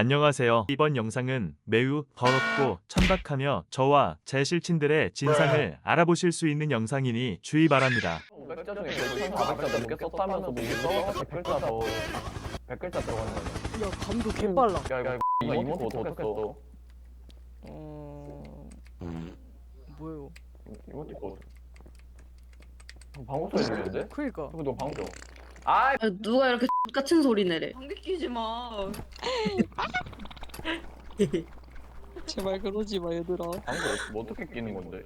안녕하세요. 이번 영상은 매우 더럽고 천박하며 저와 제 실친들의 진상을 알아보실 수 있는 영상이니 주의 바랍니다. 500자 중에 1,400자 넘게 썼다면서 뭐 이거 100글자 더 100글자 들어가는 거야. 야 감도 개빨라 야 이거 이거 이모티콘 어떻게 써? 음... 뭐예요? 이모티콘 소리 들리는데? 그니까 이거 너 방금 아 야, 누가 이렇게 같은 소리 내래? 방귀 끼지 마. 제발 그러지 마 얘들아. 방금 뭐 어떻게 끼는 건데?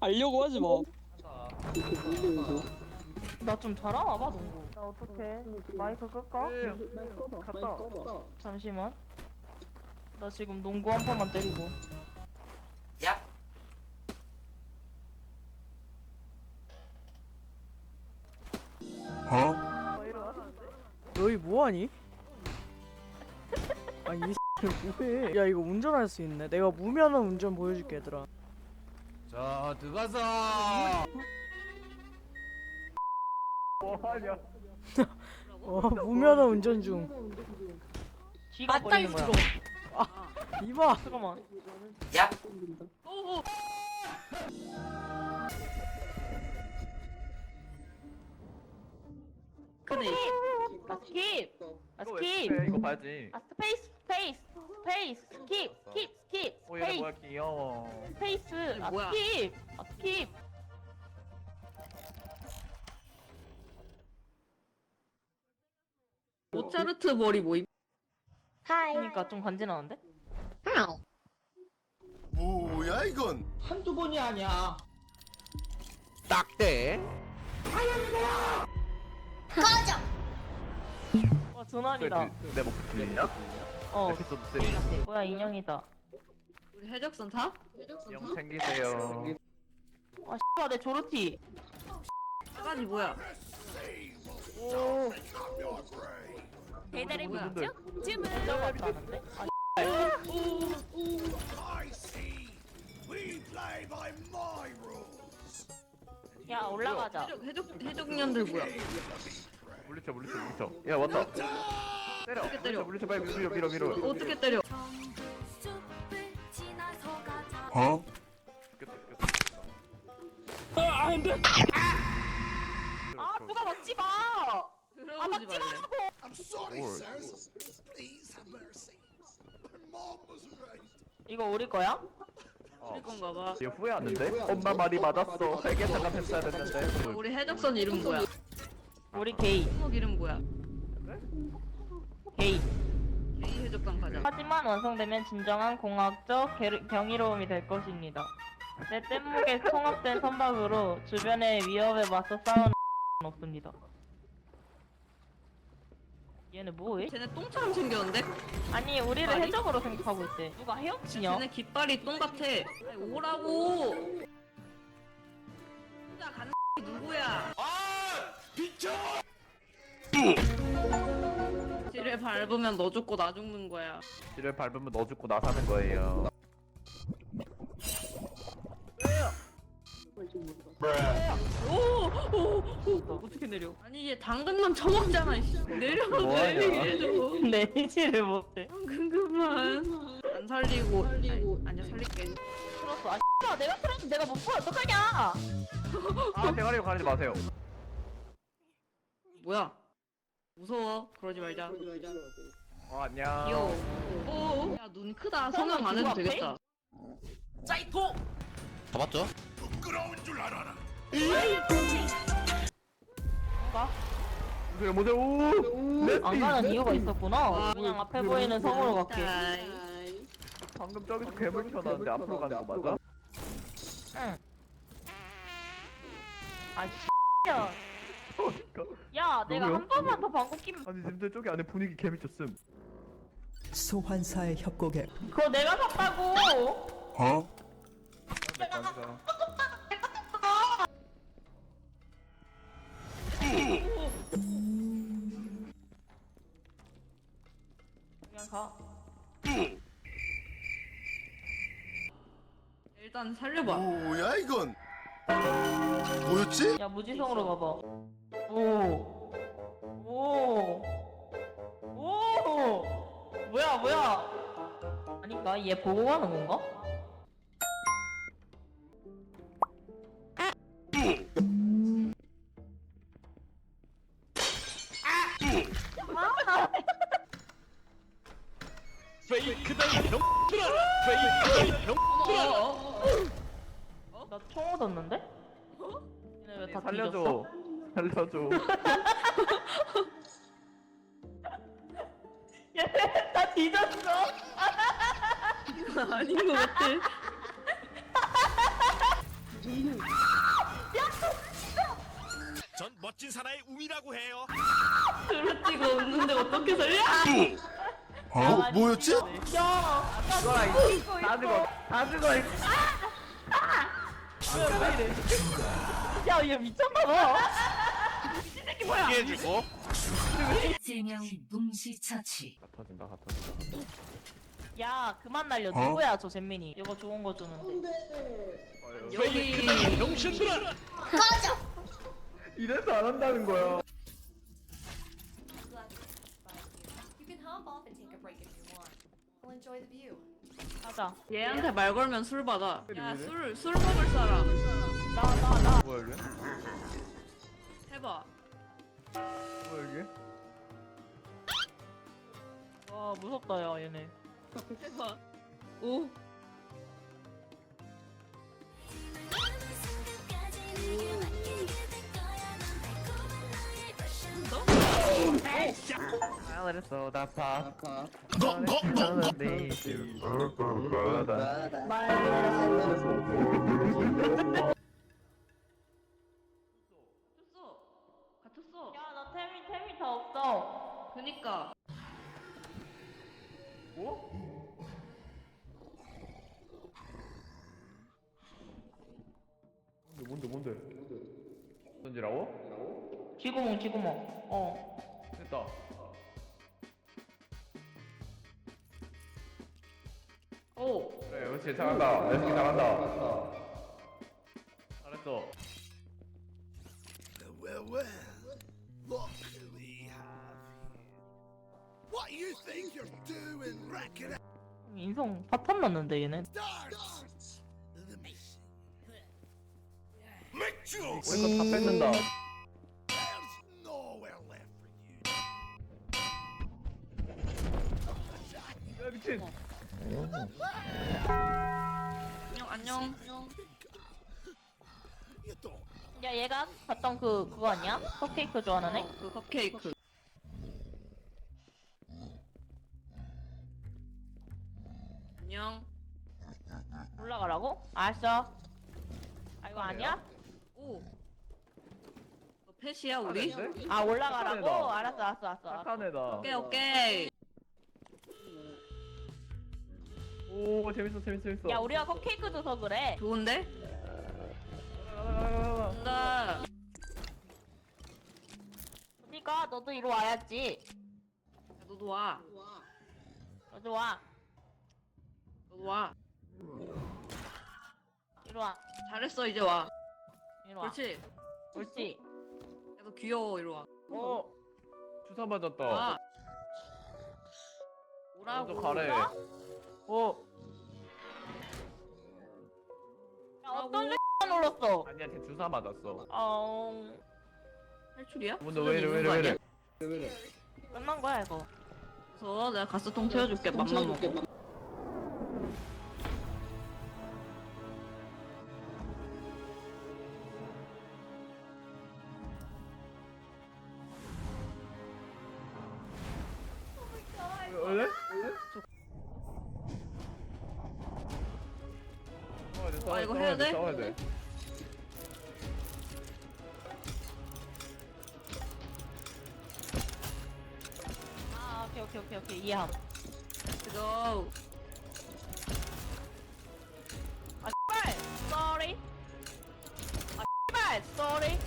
알려고 하지 마. 나좀 잘하나 봐 농구 나 어떡해? 마이크 끌까? 갔다. 잠시만. 나 지금 농구 한 판만 때리고 하니? 아니 이 뭐해 야 이거 운전할 수 있네. 내가 무면허 운전 보여줄게 얘들아. 자 들어가자. 뭐하냐? 어 무면허 운전 중. 쥐가 버리는 거야. 이봐. 잠깐만. 그래. 아 스킵 아 이거 왜 스킵 해? 이거 봐야지. 아 스페이스 스페이스 스페이스 스킵 스킵 스킵 오 얘네 스페이스 뭐야? 귀여워. 스페이스 아 뭐야? 스킵 아 스킵 모차르트 머리 모임. 그러니까 좀 간지나는데? 뭐야 이건? 한두 번이 아니야. 딱대. 와 전환이다 내 목소리 들리냐? 어 에피소드 3. 뭐야 인형이다 우리 해적선 타? 형 챙기세요. 아 씨발 내 조르티 싸가지 뭐야? 배달의 뭐야? 민족 쯤은 들어갔다는데? 아야 올라가자 해적 해적 해적년들 뭐야? 물리쳐 물리쳐 물리쳐. 야 왔다. 때려. 어떻게 때려? 물리쳐 빨리 밀어 밀어 밀어. 어떻게 때려? 어? 죽겠다, 죽겠다. 아 누가 먹지 마! 아 말래. 말라고! I'm sorry 뭘. sir please have mercy my mom was right 이거 우리 거야? 어. 우리 건가 봐. 얘 후회하는데? 엄마 말이 맞았어. 회계사가 했어야 됐는데. 우리 해적선 이름 뭐야? 우리 게이 항목 이름 뭐야? 게이 게이 해적선 가자. 하지만 완성되면 진정한 공학적 개- 경이로움이 될 것입니다 내 뗏목에 통합된 선박으로 주변의 위협에 맞서 싸우는 없습니다 얘네 뭐해? 쟤네 똥처럼 생겼는데? 아니 우리를 아니? 해적으로 생각하고 있대 누가 헤엄치냐? 쟤네 깃발이 똥 같아. 아니, 오라고. 혼자 가는 누구야? 아. 지를 밟으면 너 죽고 나 죽는 거야. 뒤를 밟으면 너 죽고 나 사는 거예요. 오, 오, 오, 어떻게 내려? 아니 얘 당근만 처먹잖아. 이씨. 내려, 뭐하냐? 내리게 좀. 내리지를 못해 당근 그만. 안 살리고. 살리고. 아니야 살릴게. 틀었어 아 내가 틀었는데 내가 못 보여 어떡하냐 아 대가리 가리지 마세요. 뭐야? 무서워. 그러지 말자. 어 안녕. 귀여워. 오. 야 눈 크다. 성형 안 해도 되겠다. 짜이토 잡았죠? 부끄러운 줄 알아라 뭔가? 그래 뭐죠? 오. 렛안 가는 이유가 있었구나 아, 그냥 앞에 보이는 성으로 갈게 방금 저기서 괴물 튀어나왔는데 앞으로 가는 거 맞아? 응. 아, X야. 그러니까. 야, 내가? 한 번만 더 방구 끼면 아니 지금 저기 안에 분위기 개미쳤음. 소환사의 협곡에 그거 내가 샀다고. 어? 그냥 가. 일단 살려봐. 뭐야 이건 뭐였지? 야, 무지성으로 가봐. 오. 오. 오. 뭐야 뭐야 아닌가 얘 보고 가는 건가? 나총 얻었는데? 얘네 왜다 살려줘. 살려줘. 얘네 다 뒤졌어 아닌 것 같아. 전 멋진 사나이 우미라고 해요. 그렇지가 없는데 어떻게 살려? 어? 뭐였지? 야 죽어라 이. 다 죽어. 다 죽어. 이. 야 얘 미쳤나 봐 피해주고. 세명 동시 처치. 다 터진다. 다 터진다. 야 그만 날려 누구야 저 잼민이 이거 좋은 거 주는데 여기 병신들아. 이래서 안 한다는 거야. You can hop off and take a break if you want. We'll enjoy the view. 가자 얘한테 말 걸면 술 받아. 왜야 이래? 술술 먹을 사람 나나나 뭐야 이게? 해봐. 뭐야 이게? 와 무섭다 야 얘네 해봐. 오. A little soda pop. 거, 거, 거, 거. 갇혔어. 없어 그니까. 뭔데 뭔데 뭔데? 던지라고? 쥐구멍 쥐구멍 어 됐다. 오. 그래, 그렇지 잘한다. 연습 잘한다. 잘했어. You're doing, 인성 파탄 났는데 얘네 darts? The mission. Make sure 우리 거다 뺏는다. there's nowhere left for you. 야 미친. 안녕 안녕. You don't. 야 얘가 봤던 그 그거 아니야? 컵케이크 좋아하는 애? 그 컵케이크. 너 펫이야 우리? 잘했는데? 아 올라가라고? 착하다. 알았어 알았어 알았어 알았어 착한 애다. 오케이 오케이. 오 재밌어 재밌어 재밌어. 야 우리가 컵케이크 줘서 그래 좋은데? 간다. 그니까 너도 이리 와야지 야, 너도 와. 너도 와 너도 와. 이리 와 잘했어 이제 와. 이리 와 그렇지. 옳지 야, 너 귀여워 이리 와. 어. 주사 맞았다. 와. 오라고. 먼저 가래. 어. 야 어떤 렉 눌렀어 아니야, 쟤 주사 맞았어. 어... 탈출이야? 근데 왜 이래 왜 이래 왜 이래? 끝난 거야 이거 그래서 내가 가스통 채워줄게 맘만 먹고. 이거 돼, 해야 돼? 싸워야 돼. 아 오케이 오케이 오케이 오케이. 이해함. Let's go. 아 씨발. Sorry. 아 씨발. Sorry.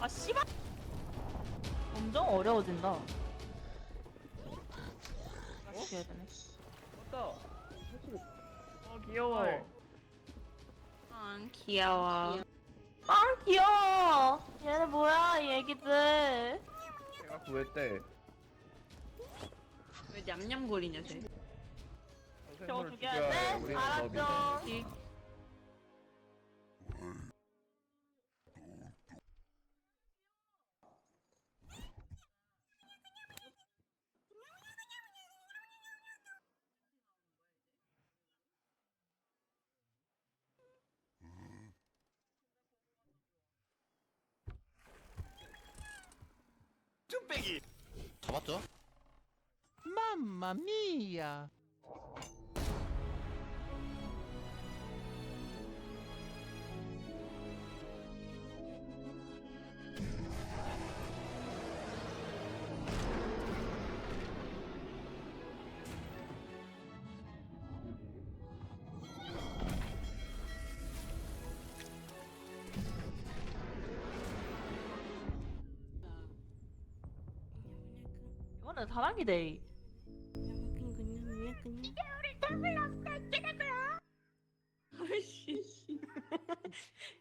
아 씨발. 엄청 어려워진다. 다시 해야 되네. 왔다. 어 귀여워. 아 귀여워. 아 귀여워 얘네 뭐야 이 애기들 걔가 구했대. 왜 냠냠거리냐 쟤? 저 죽여야 돼? 알았죠? 기- 잡았죠? 맘마미야. 이거는 사랑이데.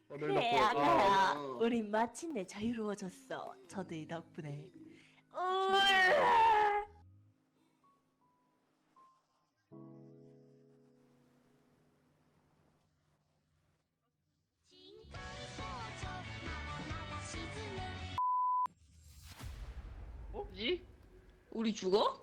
그래 아가야, 우리 마침내 자유로워졌어. 저들 덕분에. 뭐지? 우리 죽어?